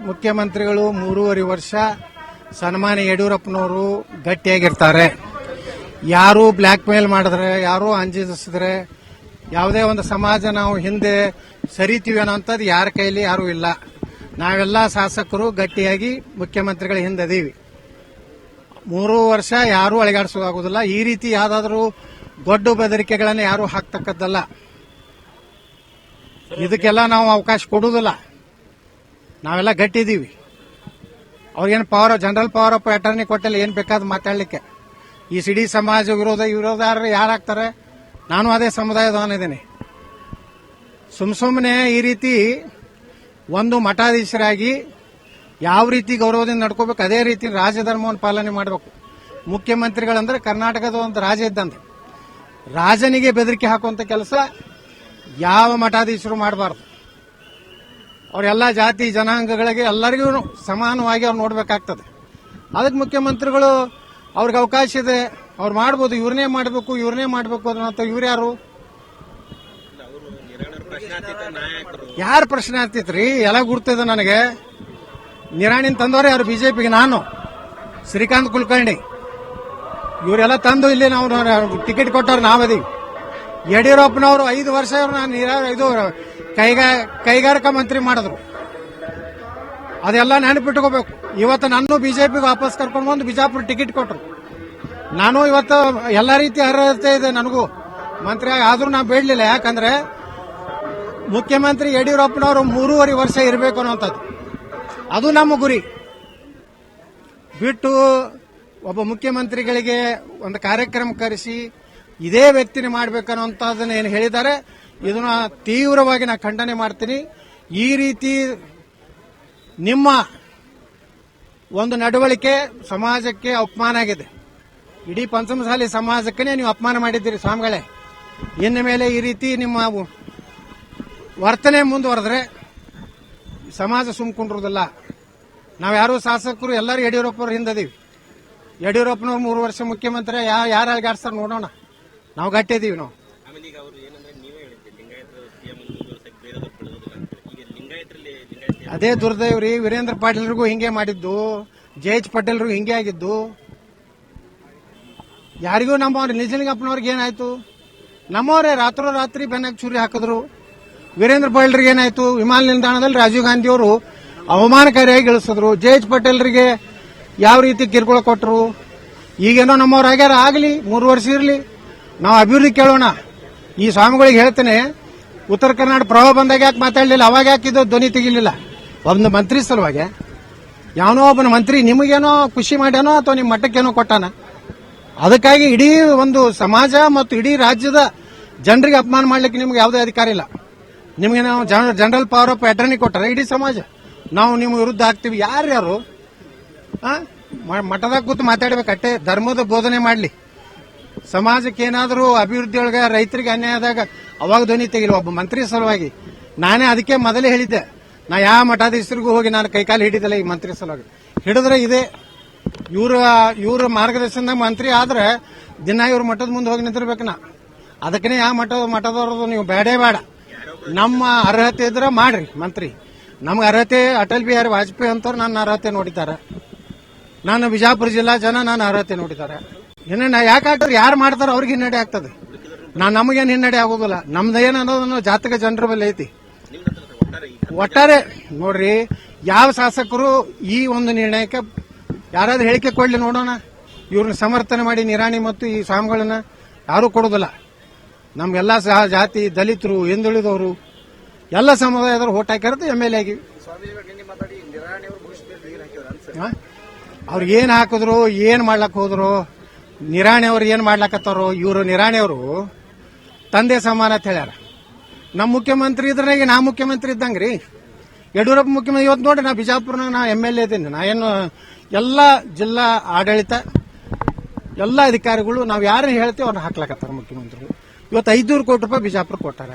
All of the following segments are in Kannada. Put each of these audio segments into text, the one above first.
ಮುಖ್ಯಮಂತ್ರಿಗಳು ಮೂರುವರೆ ವರ್ಷ ಸನ್ಮಾನ್ಯ ಯಡಿಯೂರಪ್ಪನವರು ಗಟ್ಟಿಯಾಗಿರ್ತಾರೆ. ಯಾರು ಬ್ಲ್ಯಾಕ್ ಮೇಲ್ ಮಾಡಿದ್ರೆ, ಯಾರು ಅಂಜಿಸಿದ್ರೆ ಯಾವುದೇ ಒಂದು ಸಮಾಜ ನಾವು ಹಿಂದೆ ಸರಿತೀವಿ ಅನ್ನೋಂಥದ್ದು ಯಾರ ಕೈಲಿ ಯಾರೂ ಇಲ್ಲ. ನಾವೆಲ್ಲ ಶಾಸಕರು ಗಟ್ಟಿಯಾಗಿ ಮುಖ್ಯಮಂತ್ರಿಗಳ ಹಿಂದೆ ಅದೀವಿ ಮೂರು ವರ್ಷ ಯಾರೂ ಅಳಿಗಾಡಿಸೋದಾಗುದಿಲ್ಲ ಈ ರೀತಿ ಯಾವುದಾದ್ರೂ ದೊಡ್ಡ ಬೆದರಿಕೆಗಳನ್ನು ಯಾರು ಹಾಕ್ತಕ್ಕದ್ದಲ್ಲ. ಇದಕ್ಕೆಲ್ಲ ನಾವು ಅವಕಾಶ ಕೊಡುವುದಿಲ್ಲ. ನಾವೆಲ್ಲ ಗಟ್ಟಿದ್ದೀವಿ. ಅವ್ರಿಗೇನು power general power of attorney ಕೊಟ್ಟಿಲ್ಲ, ಏನು ಬೇಕಾದ್ ಮಾತಾಡ್ಲಿಕ್ಕೆ. ಈ ಸಿಡಿ ಸಮಾಜ ವಿರೋಧ ವಿರೋಧ ಯಾರಾಗ್ತಾರೆ ನಾನು ಅದೇ ಸಮುದಾಯದವನಿದ್ದೀನಿ. ಸುಮ್ ಸುಮ್ಮನೆ ಈ ರೀತಿ ಒಂದು ಮಠಾಧೀಶರಾಗಿ ಯಾವ ರೀತಿ ಗೌರವದಿಂದ ನಡ್ಕೋಬೇಕು, ಅದೇ ರೀತಿ ರಾಜಧರ್ಮವನ್ನು ಪಾಲನೆ ಮಾಡಬೇಕು. ಮುಖ್ಯಮಂತ್ರಿಗಳಂದ್ರೆ ಕರ್ನಾಟಕದ ಒಂದು ರಾಜ ಇದ್ದಂತೆ. ರಾಜನಿಗೆ ಬೆದರಿಕೆ ಹಾಕುವಂತ ಕೆಲಸ ಯಾವ ಮಠಾಧೀಶರು ಮಾಡಬಾರ್ದು. ಅವರೆಲ್ಲ ಜಾತಿ, ಜನಾಂಗಗಳಿಗೆ ಎಲ್ಲರಿಗೂ ಸಮಾನವಾಗಿ ಅವ್ರು ನೋಡಬೇಕಾಗ್ತದೆ. ಅದಕ್ಕೆ ಮುಖ್ಯಮಂತ್ರಿಗಳು ಅವ್ರಿಗೆ ಅವಕಾಶ ಇದೆ, ಅವ್ರು ಮಾಡ್ಬೋದು ಇವ್ರನ್ನೇ ಮಾಡಬೇಕು ಇವ್ರನ್ನೇ ಮಾಡಬೇಕು ಅನ್ನೋ ಇವ್ರು ಯಾರು? ಯಾರು ಪ್ರಶ್ನೆ ಆಗ್ತಿತ್ರಿ ಎಲ್ಲ ಗುರ್ತಿದೆ ನನಗೆ. ನಿರಾಣಿನ ತಂದವ್ರೆ ಯಾರು? ಬಿಜೆಪಿಗೆ ನಾನು. ಶ್ರೀಕಾಂತ್ ಕುಲಕರ್ಣಿ. ಇವರೆಲ್ಲ ತಂದು ಇಲ್ಲಿ ನಾವು ಟಿಕೆಟ್ ಕೊಟ್ಟವ್ರು ನಾವದೀವಿ. ಯಡಿಯೂರಪ್ಪನವರು ಐದು ವರ್ಷ ನಾನು ಇದು ಕೈಗಾ, ಕೈಗಾರಿಕಾ ಮಂತ್ರಿ ಮಾಡಿದ್ರು. ಅದೆಲ್ಲ ನೆನಪಿಟ್ಕೋಬೇಕು. ಇವತ್ತು ನಾನು ಬಿಜೆಪಿಗೆ ವಾಪಸ್ ಕರ್ಕೊಂಡು ಬಂದು ಬಿಜಾಪುರ ಟಿಕೆಟ್ ಕೊಟ್ಟರು ನಾನು ಇವತ್ತು ಎಲ್ಲ ರೀತಿ ಅರ್ಹತೆ ಇದೆ ನನಗೂ. ಮಂತ್ರಿ ಆದರೂ ನಾನು ಬೇಡಲಿಲ್ಲ. ಯಾಕಂದ್ರೆ ಮುಖ್ಯಮಂತ್ರಿ ಯಡಿಯೂರಪ್ಪನವರು ಮೂರುವರೆ ವರ್ಷ ಇರಬೇಕು ಅನ್ನೋಂಥದ್ದು. ಅದು ನಮ್ಮ ಗುರಿ. ಬಿಟ್ಟು ಒಬ್ಬ ಮುಖ್ಯಮಂತ್ರಿಗಳಿಗೆ ಒಂದು ಕಾರ್ಯಕ್ರಮ ಕರೆಸಿ ಇದೇ ವ್ಯಕ್ತಿನೇ ಅದನ್ನ ಏನು ಹೇಳಿದ್ದಾರೆ. ಇದನ್ನ ತೀವ್ರವಾಗಿ ನಾ ಖಂಡನೆ ಮಾಡ್ತೀನಿ. ಈ ರೀತಿ ನಿಮ್ಮ ಒಂದು ನಡವಳಿಕೆ ಸಮಾಜಕ್ಕೆ ಅಪಮಾನ ಆಗಿದೆ. ಇಡೀ ಪಂಚಮಸಾಲಿ ಸಮಾಜಕ್ಕೆ ನೀವು ಅಪಮಾನ ಮಾಡಿದ್ದೀರಿ ಸ್ವಾಮಿಗಳೇ. ಇನ್ನು ಮೇಲೆ ಈ ರೀತಿ ನಿಮ್ಮ ವರ್ತನೆ ಮುಂದುವರೆದ್ರೆ ಸಮಾಜ ಸುಮ್ಕೊಂಡಿರೋದಿಲ್ಲ ನಾವು ಯಾರು ಶಾಸಕರು, ಎಲ್ಲರೂ ಯಡಿಯೂರಪ್ಪನವ್ರ ಹಿಂದದೀವಿ. ಯಡಿಯೂರಪ್ಪನವ್ರು ಮೂರು ವರ್ಷ ಮುಖ್ಯಮಂತ್ರಿ ಯಾರು ಯಾರು ಅಲ್ಗಾಡ್ಸ್ತಾರೆ ನೋಡೋಣ. ನಾವು ಗಟ್ಟಿದ್ದೀವಿ ನಾವು. ಅದೇ ದುರ್ದೈವ್ರಿ ವೀರೇಂದ್ರ ಪಾಟೀಲ್ರಿಗೂ ಹಿಂಗೆ ಮಾಡಿದ್ದು ಜೆ ಎಚ್ ಪಟೇಲ್ರಿಗೂ ಹಿಂಗೆ ಆಗಿದ್ದು. ಯಾರಿಗೂ ನಮ್ಮವ್ರು ನಿಜಲಿಂಗಪ್ಪನವ್ರಿಗೆ ಏನಾಯ್ತು? ನಮ್ಮವರೇ ರಾತ್ರೋ ರಾತ್ರಿ ಬೆನ್ನಾಗ ಚೂರಿ ಹಾಕಿದ್ರು. ವೀರೇಂದ್ರ ಪಾಟೀಲ್ರಿಗೆ ಏನಾಯ್ತು? ವಿಮಾನ ನಿಲ್ದಾಣದಲ್ಲಿ ರಾಜೀವ್ ಗಾಂಧಿ ಅವರು ಅವಮಾನಕಾರಿಯಾಗಿ ಇಳಿಸಿದ್ರು ಜೆ ಎಚ್ ಪಟೇಲ್ರಿಗೆ ಯಾವ ರೀತಿ ಕಿರುಕುಳ ಕೊಟ್ಟರು ಈಗೇನೋ ನಮ್ಮವ್ರು ಆಗ್ಯಾರ, ಆಗಲಿ, ಮೂರು ವರ್ಷ ಇರಲಿ. ನಾವು ಅಭಿವೃದ್ಧಿ ಕೇಳೋಣ. ಈ ಸ್ವಾಮಿಗಳಿಗೆ ಹೇಳ್ತೇನೆ ಉತ್ತರ ಕರ್ನಾಟಕ ಪ್ರವಾಹ ಬಂದಾಗ ಯಾಕೆ ಮಾತಾಡಲಿಲ್ಲ? ಅವಾಗ ಯಾಕೆ ಇದು ಧ್ವನಿ ತೆಗಿಲಿಲ್ಲ? ಒಂದು ಮಂತ್ರಿ ಸಲುವಾಗಿ ಯಾವನೋ ಒಬ್ಬನ ಮಂತ್ರಿ ನಿಮಗೇನೋ ಖುಷಿ ಮಾಡ್ಯಾನೋ ಅಥವಾ ನಿಮ್ಮ ಮಠಕ್ಕೇನೋ ಕೊಟ್ಟಾನ? ಅದಕ್ಕಾಗಿ ಇಡೀ ಒಂದು ಸಮಾಜ ಮತ್ತು ಇಡೀ ರಾಜ್ಯದ ಜನರಿಗೆ ಅಪಮಾನ ಮಾಡ್ಲಿಕ್ಕೆ ನಿಮ್ಗೆ ಯಾವುದೇ ಅಧಿಕಾರ ಇಲ್ಲ. ನಿಮಗೆ ನಾವು ಜನರಲ್ ಪವರ್ ಆಫ್ ಅಟರ್ನಿ ಕೊಟ್ಟರೆ ಇಡೀ ಸಮಾಜ. ನಾವು ನಿಮ್ಮ ವಿರುದ್ಧ ಆಗ್ತೀವಿ. ಯಾರ್ಯಾರು? ಮಠದಾಗ ಕೂತು ಮಾತಾಡ್ಬೇಕಟ್ಟೆ ಧರ್ಮದ ಬೋಧನೆ ಮಾಡಲಿ. ಸಮಾಜಕ್ಕೆ ಏನಾದರೂ ಅಭಿವೃದ್ಧಿ ಒಳಗೆ ರೈತರಿಗೆ ಅನ್ಯಾಯ ಆದಾಗ ಅವಾಗ ಧ್ವನಿ ತೆಗಿಲ್ಲ ಒಬ್ಬ ಮಂತ್ರಿ ಸಲುವಾಗಿ. ನಾನೇ ಅದಕ್ಕೆ ಮೊದಲೇ ಹೇಳಿದ್ದೆ. ನಾ ಯಾವ ಮಠಾಧೀಶರಿಗೂ ಹೋಗಿ ನಾನು ಕೈಕಾಲು ಹಿಡಿದಿಲ್ಲ ಈ ಮಂತ್ರಿ ಸಲುವಾಗಿ. ಹಿಡಿದ್ರೆ ಇದೇ. ಇವ್ರ ಇವ್ರ ಮಾರ್ಗದರ್ಶನ ಮಂತ್ರಿ ಆದ್ರೆ ದಿನ ಇವ್ರ ಮಠದ ಮುಂದೆ ಹೋಗಿ ನಿಂತಿರ್ಬೇಕು ನಾ. ಅದಕ್ಕೆ ಯಾವ ಮಠದ ಮಠದವ್ರದ್ದು ನೀವು ಬೇಡೇ ಬೇಡ. ನಮ್ಮ ಅರ್ಹತೆ ಇದ್ರೆ ಮಾಡ್ರಿ ಮಂತ್ರಿ. ನಮ್ಗೆ ಅರ್ಹತೆ, ಅಟಲ್ ಬಿಹಾರಿ ವಾಜಪೇಯಿ ಅಂತವ್ರು ನನ್ನ ಅರ್ಹತೆ ನೋಡಿದ್ದಾರೆ. ನಾನು ಬಿಜಾಪುರ ಜಿಲ್ಲಾ ಜನ ನಾನು ಅರ್ಹತೆ ನೋಡಿದ್ದಾರೆ. ಹಿನ್ನಡೆ ಯಾಕಾಗ್ತಾರೆ ಯಾರು ಮಾಡ್ತಾರೋ ಅವ್ರಿಗೆ ಹಿನ್ನಡೆ ಆಗ್ತದೆ. ನಾ ನಮಗೇನು ಹಿನ್ನಡೆ ಆಗೋದಿಲ್ಲ. ನಮ್ದು ಏನು ಅನ್ನೋದನ್ನು ಜಾತಕ ಜನರ ಮೇಲೆ ಐತಿ. ಒಟ್ಟಾರೆ, ನೋಡ್ರಿ, ಯಾವ ಶಾಸಕರು ಈ ಒಂದು ನಿರ್ಣಯಕ್ಕೆ ಯಾರಾದ್ರೂ ಹೇಳಿಕೆ ಕೊಡ್ಲಿ ನೋಡೋಣ. ಇವ್ರನ್ನ ಸಮರ್ಥನೆ ಮಾಡಿ ನಿರಾಣಿ ಮತ್ತು ಈ ಸ್ವಾಮಿಗಳನ್ನ ಯಾರೂ ಕೊಡೋದಿಲ್ಲ. ನಮ್ಗೆಲ್ಲ ಸಹ ಜಾತಿ, ದಲಿತರು, ಹಿಂದುಳಿದವರು, ಎಲ್ಲ ಸಮುದಾಯದವರು ಓಟ್ ಹಾಕಿರೋದು ಎಂ ಎಲ್ ಎ ಆಗಿ. ಅವ್ರಿಗೆ ಏನ್ ಹಾಕಿದ್ರು, ಏನು ಮಾಡ್ಲಕ್ಕೆ ಹೋದ್ರು? ನಿರಾಣಿ ಏನು ಏನ್ ಮಾಡ್ಲಕತ್ತಾರೋ, ಇವರು ನಿರಾಣೆಯವರು ತಂದೆ ಸಮಾನ ಅಂತ ಹೇಳ್ಯಾರ. ನಮ್ಮ ಮುಖ್ಯಮಂತ್ರಿ ಇದ್ರಾಗೆ ನಾ ಮುಖ್ಯಮಂತ್ರಿ ಇದ್ದಂಗ್ರಿ. ಯಡಿಯೂರಪ್ಪ ಮುಖ್ಯಮಂತ್ರಿ ಇವತ್ತು ನೋಡಿ ನಾ ಬಿಜಾಪುರ್ನಾಗ ನಾ ಎಂ ಎಲ್ ಎ ಇದ್ದೀನಿ ನಾ ಏನು, ಎಲ್ಲ ಜಿಲ್ಲಾ ಆಡಳಿತ, ಎಲ್ಲ ಅಧಿಕಾರಿಗಳು ನಾವು ಯಾರು ಹೇಳ್ತೀವಿ ಅವ್ರನ್ನ ಹಾಕ್ಲಾಕತ್ತಾರ ಮುಖ್ಯಮಂತ್ರಿಗಳು. ಇವತ್ತು ಐದುನೂರು ಕೋಟಿ ರೂಪಾಯಿ ಬಿಜಾಪುರ ಕೊಟ್ಟಾರ.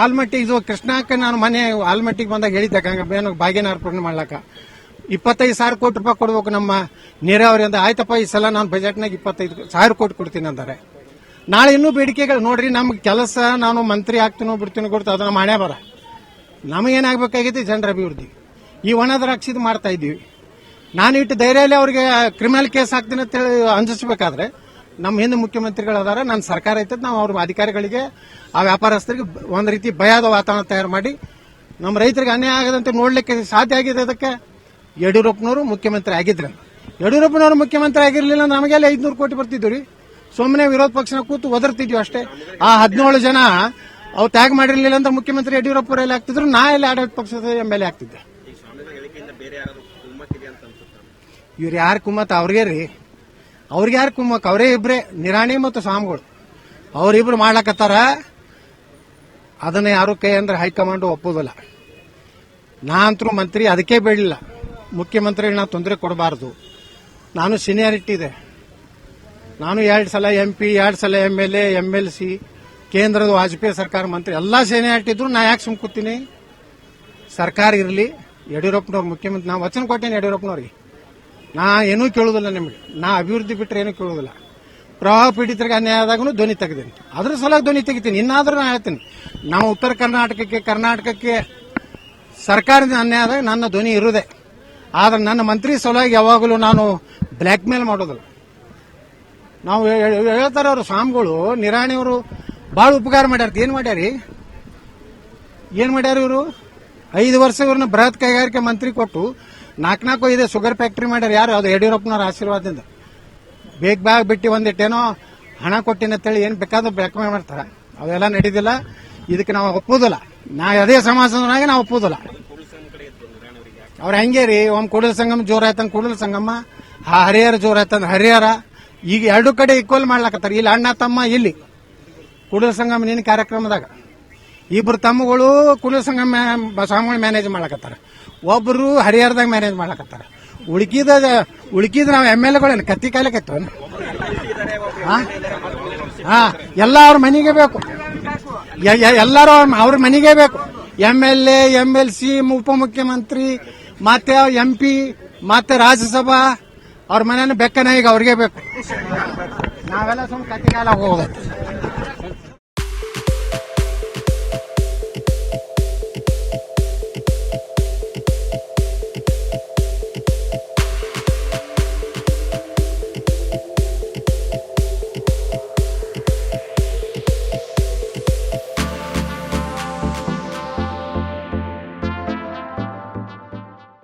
ಆಲ್ಮಟ್ಟಿ ಇದು ಕೃಷ್ಣಾಕ ನಾನು ಮನೆ ಆಲ್ಮಟ್ಟಿಗೆ ಬಂದಾಗ ಹೇಳಿದ್ದೆ, ಗಂಗ ಭಾಗ್ಯನ ಅರ್ಪಣೆ ಮಾಡ್ಲಕ್ಕ ಇಪ್ಪತ್ತೈದು ಸಾವಿರ ಕೋಟಿ ರೂಪಾಯಿ ಕೊಡ್ಬೇಕು ನಮ್ಮ ನೀರಾವರಿ ಅಂದ್ರೆ, ಆಯ್ತಪ್ಪ, ಈ ಸಲ ನಾನು ಬಜೆಟ್ನಾಗ ಇಪ್ಪತ್ತೈದು ಸಾವಿರ ಕೋಟಿ ಕೊಡ್ತೀನಿ ಅಂತಾರೆ ನಾಳೆ ಇನ್ನೂ ಬೇಡಿಕೆಗಳು, ನೋಡ್ರಿ, ನಮ್ಗೆ ಕೆಲಸ, ನಾನು ಮಂತ್ರಿ ಆಗ್ತೀನೋ ಬಿಡ್ತೀನಿ ಕೊಡ್ತೀನಿ ಅದನ್ನ ಹಣೆ ಬರ. ನಮಗೇನಾಗಬೇಕಾಗೈತಿ ಜನರ ಅಭಿವೃದ್ಧಿ. ಈ ಒಣ ದ್ರಾಕ್ಷಿದು ಮಾಡ್ತಾ ಇದ್ದೀವಿ. ನಾನು ಇಟ್ಟು ಧೈರ್ಯಲ್ಲಿ ಅವ್ರಿಗೆ ಕ್ರಿಮಿನಲ್ ಕೇಸ್ ಹಾಕ್ತೀನಿ ಅಂತ ಹೇಳಿ ಅಂಜಿಸ್ಬೇಕಾದ್ರೆ, ನಮ್ಮ ಹಿಂದೆ ಮುಖ್ಯಮಂತ್ರಿಗಳು ಅದಾರ ನನ್ನ ಸರ್ಕಾರ ಐತದ ನಾವು ಅವ್ರ ಅಧಿಕಾರಿಗಳಿಗೆ, ಆ ವ್ಯಾಪಾರಸ್ಥರಿಗೆ ಒಂದು ರೀತಿ ಭಯದ ವಾತಾವರಣ ತಯಾರು ಮಾಡಿ, ನಮ್ಮ ರೈತರಿಗೆ ಅನ್ಯಾಯ ಆಗದಂತೆ ನೋಡ್ಲಿಕ್ಕೆ ಸಾಧ್ಯ ಆಗಿದೆ ಅದಕ್ಕೆ. ಯಡಿಯೂರಪ್ಪನವರು ಮುಖ್ಯಮಂತ್ರಿ ಆಗಿದ್ರು. ಯಡಿಯೂರಪ್ಪನವರು ಮುಖ್ಯಮಂತ್ರಿ ಆಗಿರಲಿಲ್ಲ ನಮಗೆಲ್ಲ ಐದ್ನೂರು ಕೋಟಿ ಬರ್ತಿದ್ವಿ ರೀ. ವಿರೋಧ ಪಕ್ಷನ ಕೂತು ಒದರ್ತಿದ್ವಿ ಅಷ್ಟೇ. ಆ ಹದಿನೇಳು ಜನ ಅವು ತ್ಯಾಗ ಮಾಡಿರಲಿಲ್ಲ ಅಂದ್ರೆ ಮುಖ್ಯಮಂತ್ರಿ ಯಡಿಯೂರಪ್ಪ ಎಲ್ಲಿ ಆಗ್ತಿದ್ರು, ನಾ ಎಲ್ಲಿ ಆಡಳಿತ ಪಕ್ಷದ ಎಂ ಎಲ್ ಎ ಆಗ್ತಿದ್ದೆ. ಅಂತ ಇವ್ರು ಯಾರು ಕುಮ್ಮತ್? ಅವ್ರಿಗೆ ರೀ. ಅವ್ರಿಗೆ ಯಾರು ಕುಮ್ಮಕ್ ಅವರೇ ಇಬ್ರೆ, ನಿರಾಣಿ ಮತ್ತು ಸ್ವಾಮಿಗಳು. ಅವರಿಬ್ರು ಮಾಡ್ಲಕತ್ತಾರ. ಅದನ್ನ ಯಾರು ಕೈ ಅಂದ್ರೆ ಹೈಕಮಾಂಡ್ ಒಪ್ಪೋದಿಲ್ಲ. ನಾ ಅಂತರೂ ಮಂತ್ರಿ, ಅದಕ್ಕೆ ಬೇಡಲಿಲ್ಲ ಮುಖ್ಯಮಂತ್ರಿಗೆ ನಾವು ತೊಂದರೆ ಕೊಡಬಾರ್ದು. ನಾನು ಸೀನಿಯಾರಿಟಿ ಇದೆ. ನಾನು ಎರಡು ಸಲ ಎಂ ಪಿ ಎರಡು ಸಲ M L A M L C ಕೇಂದ್ರದ ವಾಜಪೇಯಿ ಸರ್ಕಾರ ಮಂತ್ರಿ. ಎಲ್ಲ ಸೀನಿಯಾರಿಟಿ ಇದ್ರು ನಾ ಯಾಕೆ ಸುಮ್ಕೂತೀನಿ ಸರ್ಕಾರ ಇರಲಿ, ಯಡಿಯೂರಪ್ಪನವ್ರು ಮುಖ್ಯಮಂತ್ರಿ. ನಾ ವಚನ ಕೊಟ್ಟೇನೆ ಯಡಿಯೂರಪ್ಪನವ್ರಿಗೆ. ನಾ ಏನೂ ಕೇಳೋದಿಲ್ಲ ನಿಮಗೆ. ನಾ ಅಭಿವೃದ್ಧಿ ಬಿಟ್ಟರೆ ಏನೂ ಕೇಳೋದಿಲ್ಲ. ಪ್ರವಾಹ ಪೀಡಿತರಿಗೆ ಅನ್ಯಾಯ ಆದಾಗೂ ಧ್ವನಿ ತೆಗೆದೀನಿ. ಅದ್ರ ಸಲ ಧ್ವನಿ ತೆಗಿತೀನಿ. ಇನ್ನಾದರೂ ನಾನು ಹೇಳ್ತೀನಿ. ನಾವು ಉತ್ತರ ಕರ್ನಾಟಕಕ್ಕೆ ಕರ್ನಾಟಕಕ್ಕೆ ಸರ್ಕಾರದಿಂದ ಅನ್ಯಾಯ ಆದಾಗ ನನ್ನ ಧ್ವನಿ ಇರುವುದೇ. ಆದ್ರೆ ನನ್ನ ಮಂತ್ರಿ ಸಲುವಾಗಿ ಯಾವಾಗಲೂ ನಾನು ಬ್ಲ್ಯಾಕ್ ಮೇಲ್ ಮಾಡೋದಿಲ್ಲ. ನಾವು ಹೇಳ್ತಾರೆ ಅವರು ಸ್ವಾಮಿಗಳು ನಿರಾಣಿಯವರು ಭಾಳ ಉಪಕಾರ ಮಾಡ್ಯಾರ ಏನ್ ಮಾಡ್ಯಾರಿ? ಏನ್ ಮಾಡ್ಯಾರ ಇವರು? ಐದು ವರ್ಷ ಇವ್ರನ್ನ ಬೃಹತ್ ಕೈಗಾರಿಕೆ ಮಂತ್ರಿ ಕೊಟ್ಟು ನಾಲ್ಕು ನಾಲ್ಕು ಇದೆ ಶುಗರ್ ಫ್ಯಾಕ್ಟ್ರಿ ಮಾಡ್ಯಾರ ಯಾರು? ಅದು ಯಡಿಯೂರಪ್ಪನವ್ರ ಆಶೀರ್ವಾದದಿಂದ. ಬೇಗ ಬ್ಯಾಗ್ ಬಿಟ್ಟು ಒಂದಿಟ್ಟೇನೋ ಹಣ ಕೊಟ್ಟಿನ ಏನು ಏನ್ ಬೇಕಾದ್ರೂ ಬ್ಲ್ಯಾಕ್ ಮೇಲ್ ಮಾಡ್ತಾರ. ಅವೆಲ್ಲ ನಡೀದಿಲ್ಲ. ಇದಕ್ಕೆ ನಾವು ಒಪ್ಪುದಿಲ್ಲ. ನಾ ಅದೇ ಸಮಾಜದವನಾಗೆ ನಾವು ಒಪ್ಪುದಿಲ್ಲ ಕೂಡಲ ಸಂಘ ಕಡೆ ಇತ್ತು ನಿರಾಣವರಿಗೆ ಅವ್ರ ಹೆಂಗೆ ರೀ ಒಮ್ಮ ಕೂಡಲ ಸಂಗಮ ಜೋರ್ ಆಯ್ತಂದ್ ಕೂಡಲ ಸಂಗಮ? ಆ ಹರಿಹರ ಜೋರ್ ಆಯ್ತಂದ್ ಹರಿಹರ? ಈಗ ಎರಡು ಕಡೆ ಈಕ್ವಲ್ ಮಾಡ್ಲಾಕತ್ತಾರ. ಇಲ್ಲಿ ಅಣ್ಣ, ತಮ್ಮ, ಇಲ್ಲಿ. ಕೂಡಲ ಸಂಗಮ ನಿನ್ನ ಕಾರ್ಯಕ್ರಮದಾಗ. ಇಬ್ರು ತಮ್ಮಗಳು ಕೂಡಲ ಸಂಗಮ ಸ್ವಾಮಿಗಳು ಮ್ಯಾನೇಜ್ ಮಾಡ್ಲಾಕತ್ತಾರ. ಒಬ್ರು ಹರಿಹರದಾಗ ಮ್ಯಾನೇಜ್ ಮಾಡ್ಲಾಕತ್ತಾರ. ಉಳ್ಕಿದ ಉಳ್ಕಿದ ನಾವು ಎಂ ಎಲ್ ಎಗಳೇನು? ಕತ್ತಿ ಕಾಲಕ್ಕೆ ಹಾ ಎಲ್ಲ ಅವ್ರ ಮನೆಗೆ ಬೇಕು. ಎಲ್ಲರೂ ಅವ್ರ ಮನೆಗೆ ಬೇಕು. M L A, M L C ಉಪಮುಖ್ಯಮಂತ್ರಿ ಮತ್ತೆ ಎಂ ಪಿ ಮತ್ತೆ ರಾಜ್ಯಸಭಾ, ಅವ್ರ ಮನೇನ ಬೆಕ್ಕನ ಈಗ ಅವ್ರಿಗೆ ಬೇಕು. ನಾವೆಲ್ಲ ಸುಮ್ಮನೆ ಕತ್ತಿಗಾಲ ಹೋಗೋದು.